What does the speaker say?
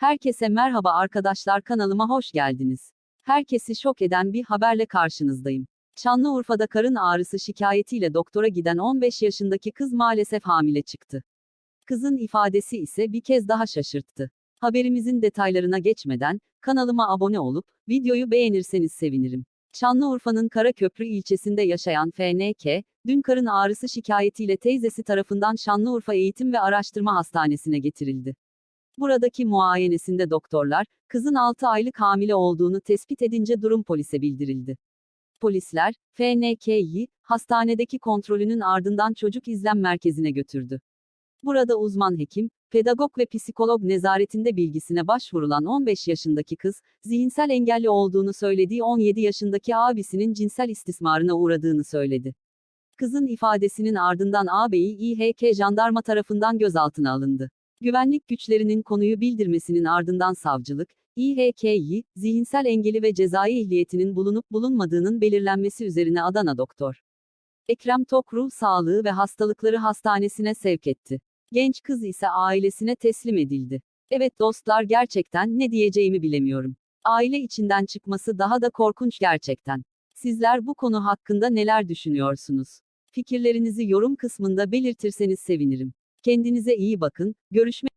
Herkese merhaba arkadaşlar kanalıma hoş geldiniz. Herkesi şok eden bir haberle karşınızdayım. Şanlıurfa'da karın ağrısı şikayetiyle doktora giden 15 yaşındaki kız maalesef hamile çıktı. Kızın ifadesi ise bir kez daha şaşırttı. Haberimizin detaylarına geçmeden, kanalıma abone olup, videoyu beğenirseniz sevinirim. Şanlıurfa'nın Karaköprü ilçesinde yaşayan FNK, dün karın ağrısı şikayetiyle teyzesi tarafından Şanlıurfa Eğitim ve Araştırma Hastanesi'ne getirildi. Buradaki muayenesinde doktorlar, kızın 6 aylık hamile olduğunu tespit edince durum polise bildirildi. Polisler, FNK'yi, hastanedeki kontrolünün ardından çocuk izlem merkezine götürdü. Burada uzman hekim, pedagog ve psikolog nezaretinde bilgisine başvurulan 15 yaşındaki kız, zihinsel engelli olduğunu söylediği 17 yaşındaki abisinin cinsel istismarına uğradığını söyledi. Kızın ifadesinin ardından ağabeyi İHK jandarma tarafından gözaltına alındı. Güvenlik güçlerinin konuyu bildirmesinin ardından savcılık, İHK'yi, zihinsel engeli ve cezai ehliyetinin bulunup bulunmadığının belirlenmesi üzerine Adana Doktor. Ekrem Tok Ruh Sağlığı ve Hastalıkları Hastanesi'ne sevk etti. Genç kız ise ailesine teslim edildi. Evet dostlar gerçekten ne diyeceğimi bilemiyorum. Aile içinden çıkması daha da korkunç gerçekten. Sizler bu konu hakkında neler düşünüyorsunuz? Fikirlerinizi yorum kısmında belirtirseniz sevinirim. Kendinize iyi bakın, görüşmek